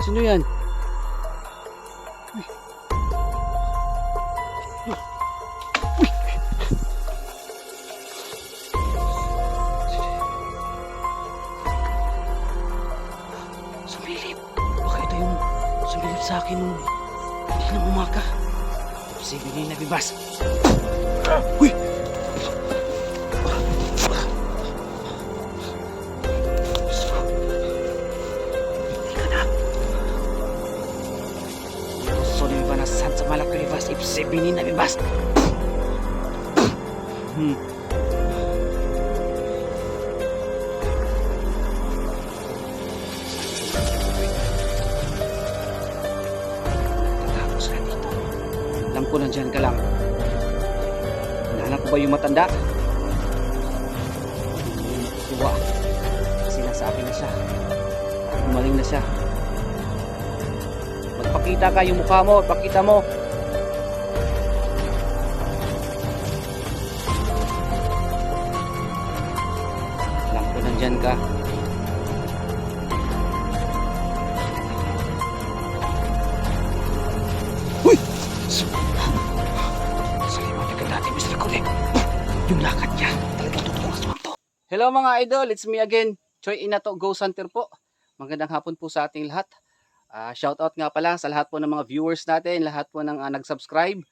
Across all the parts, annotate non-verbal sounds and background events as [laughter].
Sino yan? Sumilip. Baka ito yung sumilip sa akin nung hindi na umaga. Sige na nabibas. Uy! Sebinin na bibas. Hmm. Tapos ka dito. Alam ko nandyan ka lang. Hinahanap ko ba yung matanda? Tuwa. Kasi nasa akin na siya. Umaling na siya. Magpakita ka yung mukha mo. Pakita mo. Yung lakad niya. Hello mga idol, it's me again. Choi Inato Go Hunter po. Magandang hapon po sa ating lahat. Ah, shoutout nga pala sa lahat po ng mga viewers natin, lahat po ng ah, nag-subscribe.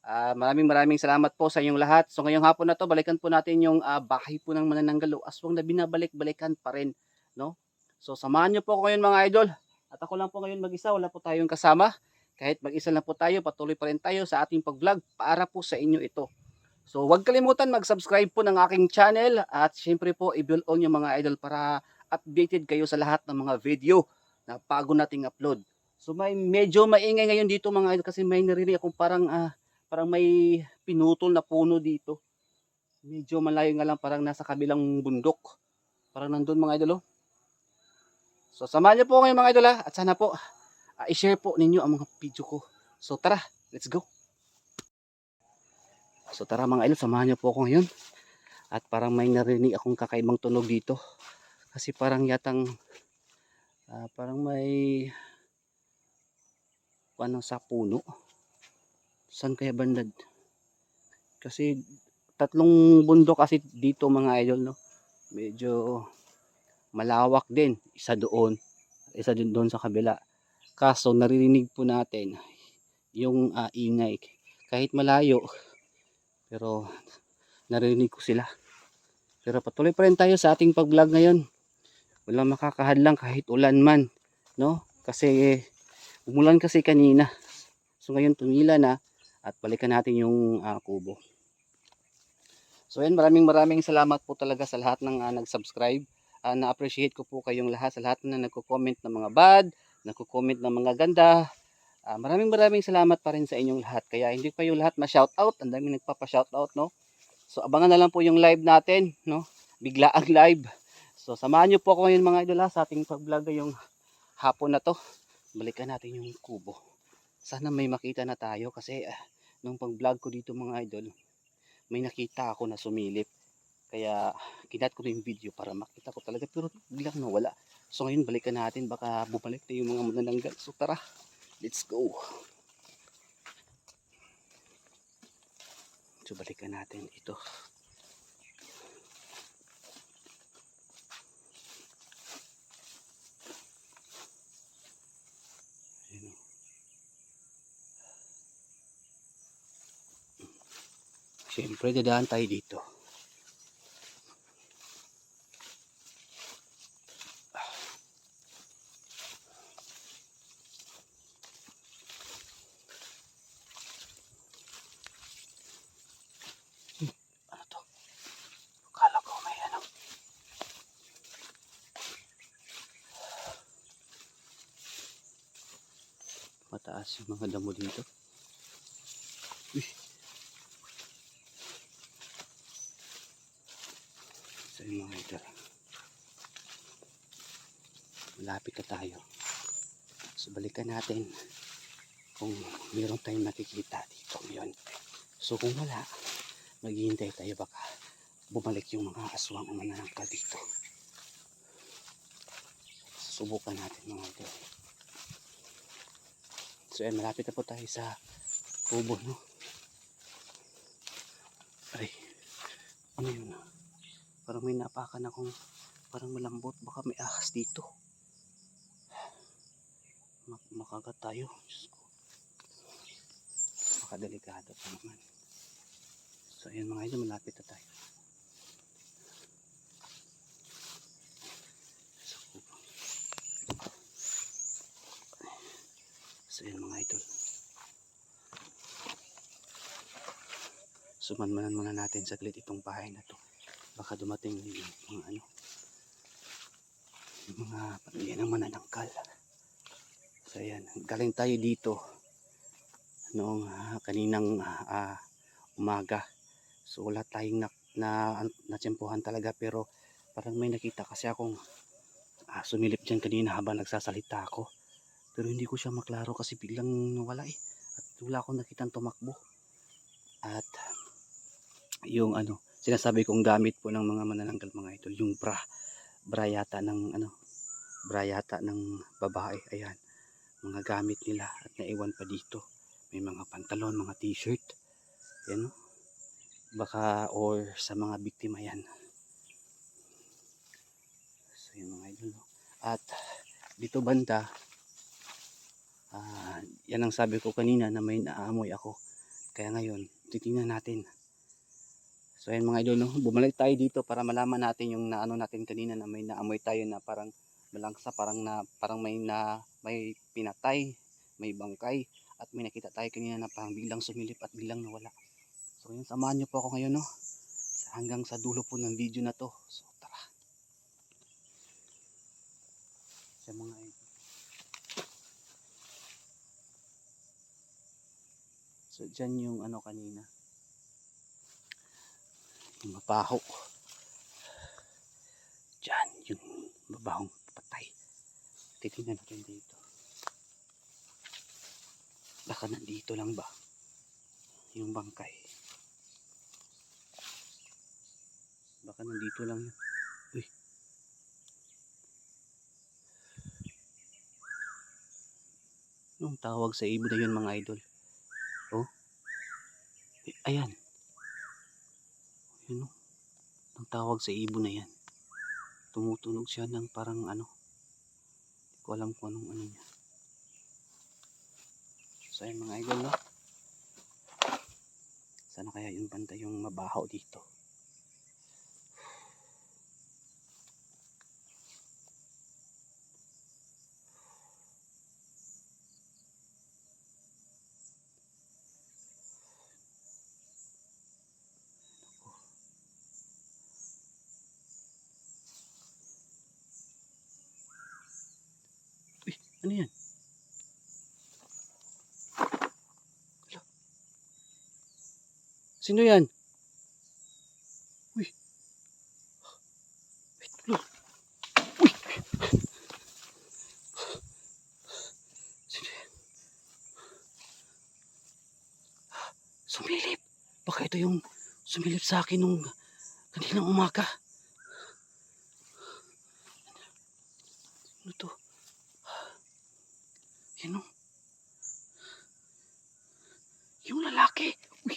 Ah, maraming maraming salamat po sa inyong lahat. So ngayong hapon na to, balikan po natin yung ah, bahay po ng manananggalo. Aswang na binabalik-balikan pa rin, no? So samahan niyo po ako ngayon mga idol. At ako lang po ngayon mag-isa, wala po tayong kasama. Kahit mag-isa lang po tayo, patuloy pa rin tayo sa ating pag-vlog para po sa inyo ito. So huwag kalimutan mag-subscribe po ng aking channel at syempre po i-bell on yung mga idol para updated kayo sa lahat ng mga video na bago nating upload. So may medyo maingay ngayon dito mga idol kasi may naririnig akong parang ah, parang may pinutol na puno dito. Medyo malayo nga lang parang nasa kabilang bundok. Parang nandun mga idol oh. So samahan niyo po ngayon mga idol ah, at sana po ah, i-share po ninyo ang mga video ko. So tara, let's go. So tara mga idol, samahan niyo po ako ngayon. At parang may narinig akong kakaibang tunog dito. Kasi parang yatang ah, parang may ano sa puno. Saan kaya bandad? Kasi tatlong bundok kasi dito mga idol no. Medyo malawak din. Isa doon, isa din doon sa kabila. Kaso naririnig po natin yung ah, ingay kahit malayo pero narinig ko sila. Pero patuloy pa rin tayo sa ating pag-vlog ngayon. Walang makakahadlang kahit ulan man, no? Kasi umulan kasi kanina. So ngayon tumila na at balikan natin yung ah, kubo. So yan, maraming maraming salamat po talaga sa lahat ng ah, nag-subscribe. Ah, na-appreciate ko po kayong lahat sa lahat na nagko-comment ng mga bad, nagko-comment ng mga ganda. Ah, maraming maraming salamat pa rin sa inyong lahat. Kaya hindi pa yung lahat ma-shoutout. Ang dami nagpapa-shoutout, no? So abangan na lang po yung live natin, no? Bigla ang live. So samahan niyo po ako ngayon mga idol sa ating pag-vlog yung hapon na to. Balikan natin yung kubo. Sana may makita na tayo kasi ah, nung pag-vlog ko dito mga idol, may nakita ako na sumilip. Kaya kinat ko na yung video para makita ko talaga pero biglang nawala. So ngayon balikan natin baka bumalik na yung mga manananggal. So tara, let's go. So balikan natin ito. Ayun o. Siyempre dadaan tayo dito. Mataas yung mga damo dito. Uy. So yung mga ito. Malapit na tayo. So balikan natin kung meron tayong nakikita dito ngayon. So kung wala, maghihintay tayo baka bumalik yung mga aswang ang mananangkal dito. Subukan natin mga ito. So ayan, malapit na po tayo sa kubo, no? Ay, ano yun? Parang may napakan akong parang malambot. Baka may ahas dito. Mak makagat tayo. Diyos ko. Baka delikado pa naman. So ayan mga idol, malapit na tayo. Sa kubo. So ayan mga idol. Sumanmanan muna natin saglit itong bahay na to. Baka dumating yung ano. Yung mga pamilya ng mananangkal. So ayan, galing tayo dito noong ah, kaninang ah, umaga. So wala tayong na, na, natsempuhan talaga pero parang may nakita kasi akong ah, sumilip dyan kanina habang nagsasalita ako. Pero hindi ko siya maklaro kasi biglang nawala eh. At wala akong nakitang tumakbo. At yung ano, sinasabi kong gamit po ng mga manananggal mga idol, yung bra, bra yata ng ano, bra yata ng babae, ayan, mga gamit nila at naiwan pa dito. May mga pantalon, mga t-shirt, yan no? baka or sa mga biktima yan. So yung mga idol, no? at dito banda, ah, yan ang sabi ko kanina na may naamoy ako. Kaya ngayon, titingnan natin So ayan mga idol, no? bumalik tayo dito para malaman natin yung naano natin kanina na may naamoy tayo na parang malangsa, parang na parang may na may pinatay, may bangkay at may nakita tayo kanina na parang biglang sumilip at biglang nawala. So yun, samahan niyo po ako ngayon no. Hanggang sa dulo po ng video na to. So tara. Sa mga So dyan yung ano kanina yung mabaho. Diyan, yung mabahong patay. Titingnan natin dito. Baka nandito lang ba? Yung bangkay. Baka nandito lang yun. Uy. Anong tawag sa ibon na yun mga idol? Oh. Ayan. Yun o. Ang tawag sa ibon na yan. Tumutunog siya ng parang ano. Hindi ko alam kung anong ano niya. So ayun mga idol no. Sana kaya yung banda yung mabaho dito. Ano yan? Hala. Sino yan? Uy. Wait. Uy. Sino yan? Sumilip. Baka ito yung sumilip sa akin nung kaninang umaga. Ano to? Yan o. Yung lalaki. Uy.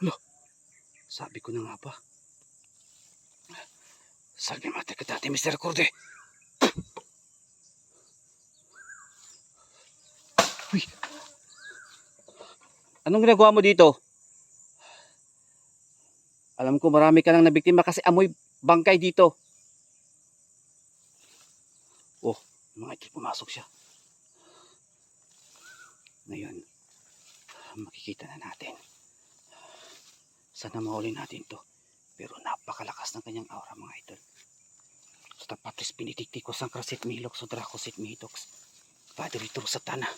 Wala. Sabi ko na nga ba. Salve mate ka dati, Mr. Corde. Uy. Anong ginagawa mo dito? Alam ko marami ka nang nabiktima kasi amoy bangkay dito. Oh, mga ito pumasok siya. Ngayon, makikita na natin. Sana mahuli natin to. Pero napakalakas ng kanyang aura mga idol. Sa tapatis pinitiktikos ang krasit milok so dracosit mitox. Padre ito sa tana.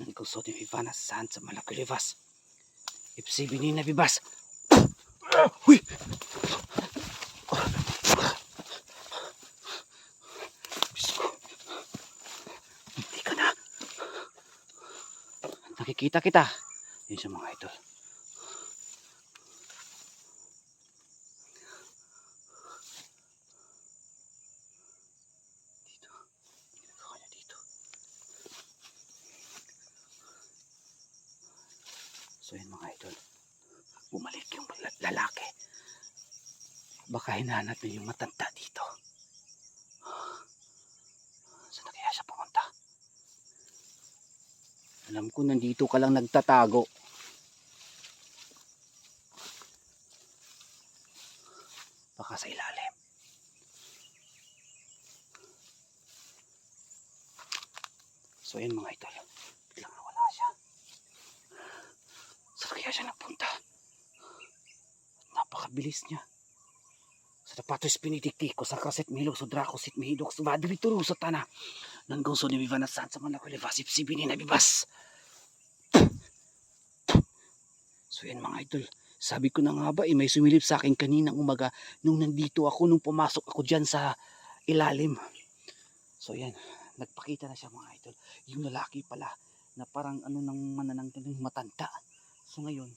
Nang gusto ni Ivana saan sa malakulivas. Ipsibi ni nabibas. Uy! Nakikita kita. Yun sa mga idol. Dito. Ginagawa niya dito. So yun mga idol. Bumalik yung la- lalaki. Baka hinahanap niya yung matanda dito. Saan na kaya siya pumunta? Alam ko nandito ka lang nagtatago. Baka sa ilalim. So yun mga idol. Biglang nawala siya. Saan kaya siya nagpunta? Napakabilis niya. Sa tapatos pinidikti ko sa kaset milo sa drako sit mihidok sa badri turo sa tana. Nanggang so ni Viva na saan sa mga kulivasip si Bini na bibas. So yan mga idol. Sabi ko na nga ba, eh, may sumilip sa akin kaninang umaga nung nandito ako, nung pumasok ako dyan sa ilalim. So yan, nagpakita na siya mga idol. Yung lalaki pala, na parang ano nang manananggal yung matanda. So ngayon,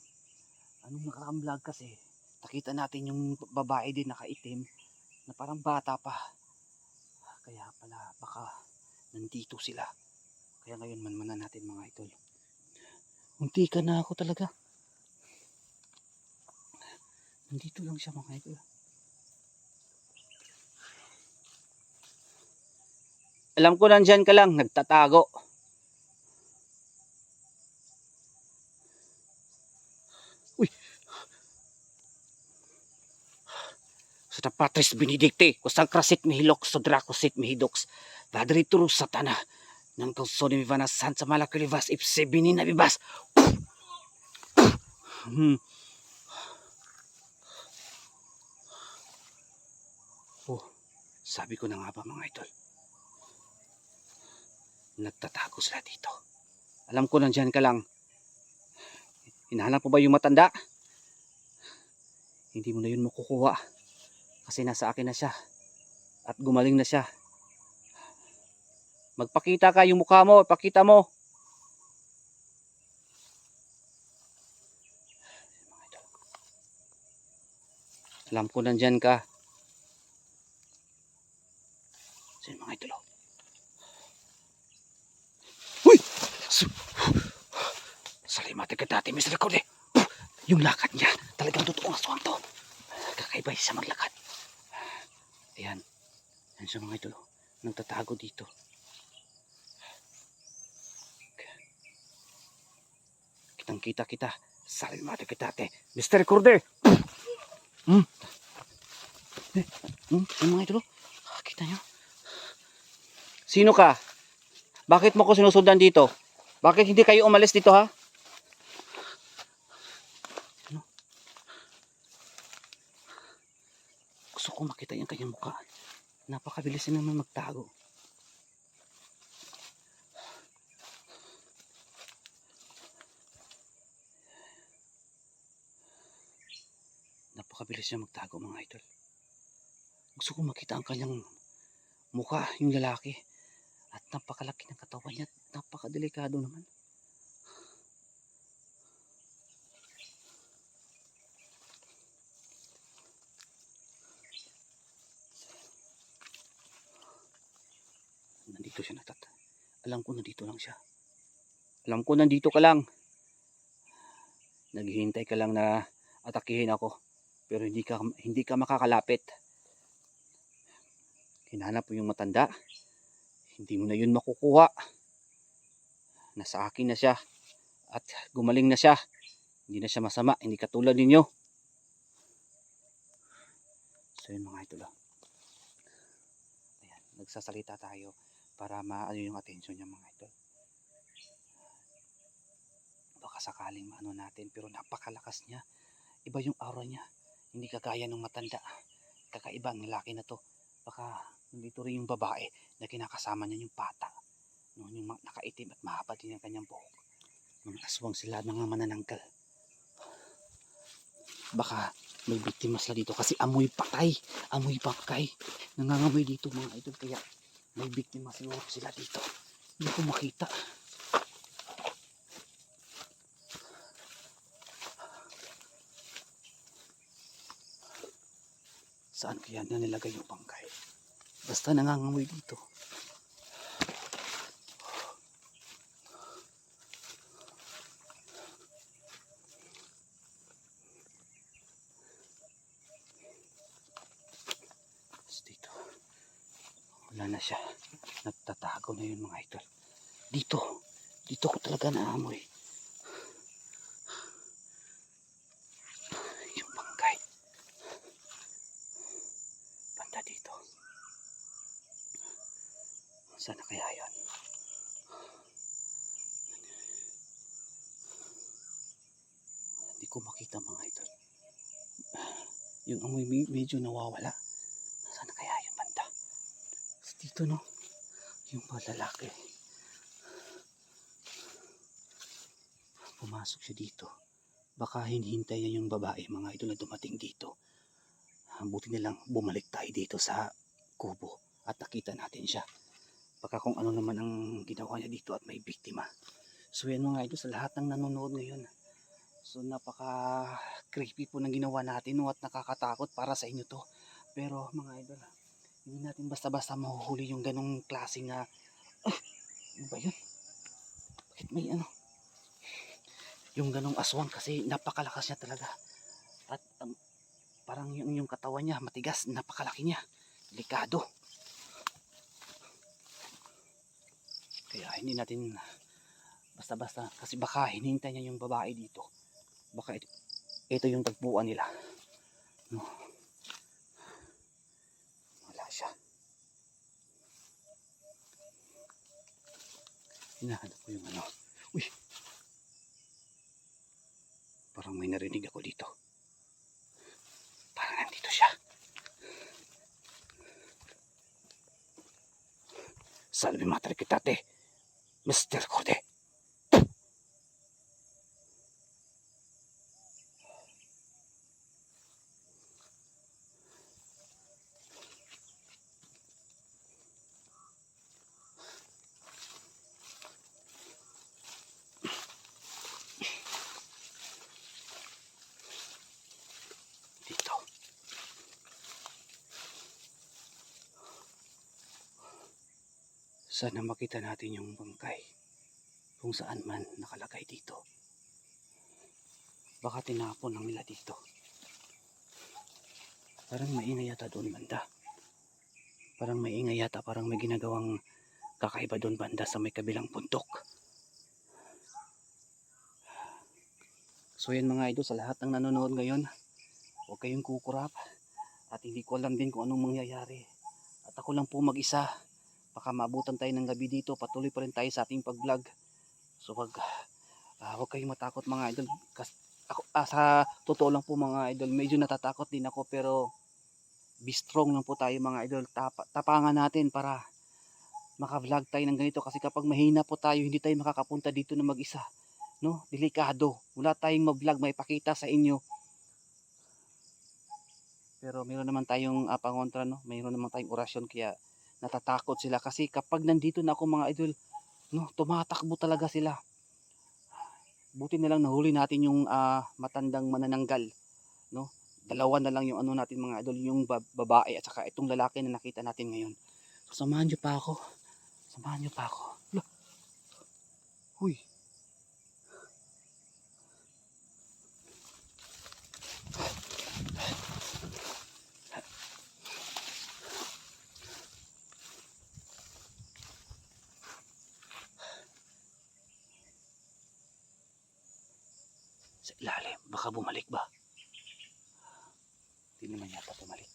anong nakaraang vlog kasi, nakita natin yung babae din nakaitim, na parang bata pa. Kaya pala, baka nandito sila. Kaya ngayon manmanan natin mga idol. Unti ka na ako talaga. Nandito lang siya mga idol. Alam ko nandyan ka lang, nagtatago. Sa tapatris binidikti, kusang krasit mihilok, sa drakosit mihidoks, vadri turu satana, nang kausoni mi vana san sa malakulivas, ipse binin na. Hmm. Oh, sabi ko na nga ba mga idol, nagtatago sila dito. Alam ko nandyan ka lang. Hinahanap mo ba yung matanda? Hindi mo na yun makukuha. Kasi nasa akin na siya. At gumaling na siya. Magpakita ka yung mukha mo. Pakita mo. Alam ko nandyan ka. Sino mga idol? Uy! Salimate ka dati, Mr. Recorde. Yung lakad niya, talagang totoong aswang to. Kakaiba siya maglakad. Ayan. Ayan siya mga idol. oh. Nagtatago dito. Kitang kita kita. Salimate ka dati. Mr. Recorde. Hmm. Eh, hmm, yung mga idol. oh. Ah, Kita niyo. Sino ka? Bakit mo ko sinusundan dito? Bakit hindi kayo umalis dito ha? Gusto ko makita yung kanyang mukha. Napakabilis na naman magtago. Napakabilis niya magtago mga idol. Gusto ko makita ang kanyang mukha, yung lalaki. At napakalaki ng katawan niya. at Napakadelikado naman. Nandito siya natat. Alam ko nandito lang siya. Alam ko nandito ka lang. Naghihintay ka lang na atakihin ako. Pero hindi ka hindi ka makakalapit. Hinanap mo yung matanda. Hindi mo na yun makukuha. Nasa akin na siya. At gumaling na siya. Hindi na siya masama. Hindi katulad ninyo. So yun mga idol. ah. Ayan, nagsasalita tayo para maano yung attention niya mga idol. Baka sakaling maano natin pero napakalakas niya. Iba yung aura niya. Hindi kagaya ng matanda. Kakaiba ang lalaki na to. Baka nandito rin yung babae na kinakasama niya yung bata. No, yung nakaitim at mahaba din ang kanyang buhok. Mga aswang sila, mga manananggal. Baka may biktima sila dito kasi amoy patay. Amoy patay. Nangangamoy dito mga idol. Kaya may biktima siguro sila dito. Hindi ko makita. Saan kaya na nilagay yung bangkay? Basta nangangamoy dito. Wala na siya. Nagtatago na yun mga idol. Dito. Dito ko talaga naamoy. Yung bangkay. Banda dito. Sana kaya yan? Hindi ko makita mga idol. Yung amoy me- medyo nawawala. Sana kaya yung banda? Dito no, yung mga lalaki. Pumasok siya dito. Baka hinihintay niya yung babae mga idol na dumating dito. Ah, Buti na lang bumalik tayo dito sa kubo at nakita natin siya. Baka kung ano naman ang ginawa niya dito at may biktima. So yan mga idol sa lahat ng nanonood ngayon. So napaka creepy po ng ginawa natin no, at nakakatakot para sa inyo to. Pero mga idol, hindi natin basta-basta mahuhuli yung ganong klaseng na ah, ano ba yun? Bakit may ano? Yung ganong aswang kasi napakalakas niya talaga. At um, parang yung, yung katawan niya matigas, napakalaki niya. Delikado. Kaya hindi natin basta-basta kasi baka hinihintay niya yung babae dito. Baka ito, ito yung tagpuan nila. No. Wala siya. Hinahanap ko yung ano. Uy! Parang may narinig ako dito. Parang nandito siya. Salve madre kitate. Mr. Corde. Sana makita natin yung bangkay. Kung saan man nakalagay dito. Baka tinapon lang nila dito. Parang maingay yata doon banda. Parang maingay yata. Parang may ginagawang kakaiba doon banda sa may kabilang puntok. So yan mga idol sa lahat ng nanonood ngayon. Huwag kayong kukurap. At hindi ko alam din kung anong mangyayari. At ako lang po mag-isa. Baka maabutan tayo ng gabi dito. Patuloy pa rin tayo sa ating pag-vlog. So wag, ah, huwag kayong matakot mga idol. Kas, ako, ah, sa totoo lang po mga idol, medyo natatakot din ako pero be strong lang po tayo mga idol. Tapa, tapangan natin para maka-vlog tayo ng ganito kasi kapag mahina po tayo, hindi tayo makakapunta dito na mag-isa. No? Delikado. Wala tayong mag-vlog may pakita sa inyo. Pero meron naman tayong uh, pangontra, no? Mayroon naman tayong orasyon kaya natatakot sila kasi kapag nandito na ako mga idol, no, tumatakbo talaga sila. Buti na lang nahuli natin yung ah, matandang manananggal, no? Dalawa na lang yung ano natin mga idol, yung ba- babae at saka itong lalaki na nakita natin ngayon. So, samahan niyo pa ako. Samahan niyo pa ako. Hala. Sa ilalim. Baka bumalik ba? Hindi naman yata bumalik.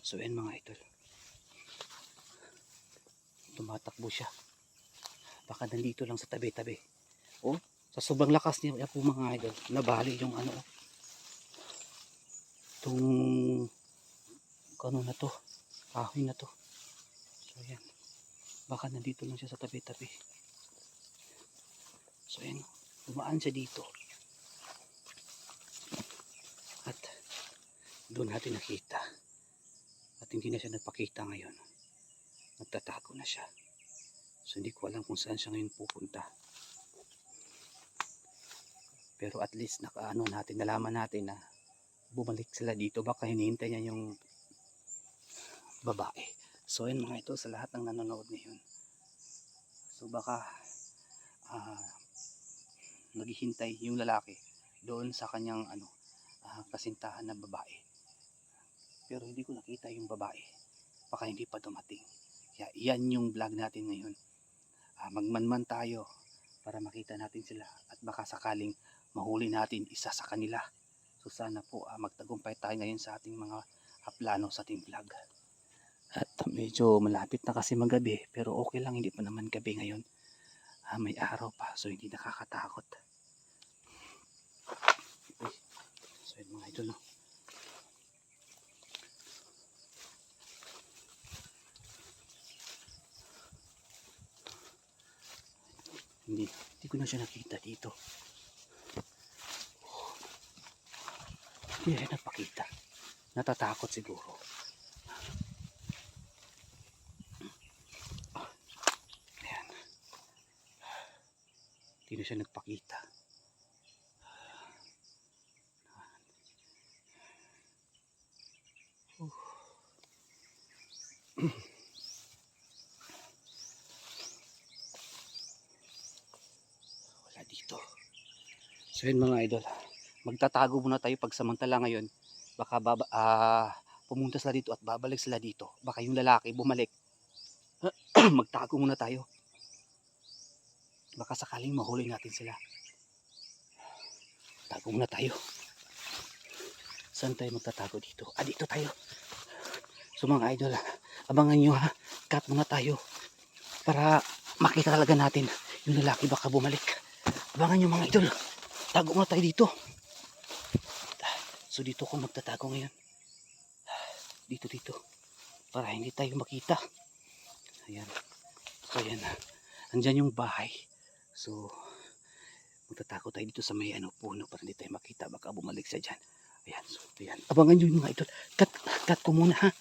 So yan mga idol. Tumatakbo siya. Baka nandito lang sa tabi-tabi. Oh, sa sobrang lakas niya po mga idol. Nabali yung ano. Itong ano na to. Kahoy na to. So yan. Baka nandito lang siya sa tabi-tabi. So yan dumaan siya dito. At doon natin nakita. At hindi na siya nagpakita ngayon. Nagtatago na siya. So hindi ko alam kung saan siya ngayon pupunta. Pero at least nakaano natin nalaman natin na bumalik sila dito. Baka hinihintay niya yung babae. So yun mga ito sa lahat ng nanonood ngayon. So baka ah naghihintay yung lalaki doon sa kanyang ano ah, kasintahan na babae. Pero hindi ko nakita yung babae. baka hindi pa dumating. Kaya yan yung vlog natin ngayon. Ah, magmanman tayo para makita natin sila at baka sakaling mahuli natin isa sa kanila. So sana po ah, magtagumpay tayo ngayon sa ating mga ah, plano sa ating vlog. At medyo malapit na kasi magabi pero okay lang hindi pa naman gabi ngayon. Ah, may araw pa so hindi nakakatakot. Uy, so yun mga idol no. Hindi, hindi ko na siya nakita dito. Hindi rin nagpakita. Natatakot siguro. Ayan. Hindi na siya nagpakita. Wala dito. So yun mga idol. Magtatago muna tayo pagsamantala ngayon. Baka baba, ah, pumunta sila dito at babalik sila dito. Baka yung lalaki bumalik. [clears throat] Magtago muna tayo. Baka sakaling mahuli natin sila. Tago muna tayo. Saan tayo magtatago dito? Ah, dito tayo. So mga idol, abangan nyo ha. Cut muna tayo. Para makita talaga natin yung lalaki baka bumalik. Abangan nyo mga idol. Tago muna tayo dito. So dito ko magtatago ngayon. Dito dito. Para hindi tayo makita. Ayan. So ayan. Andyan yung bahay. So magtatago tayo dito sa may ano, puno para hindi tayo makita. Baka bumalik siya dyan. Ayan. So ayan. Abangan nyo yung mga idol. Cut, cut ko muna ha.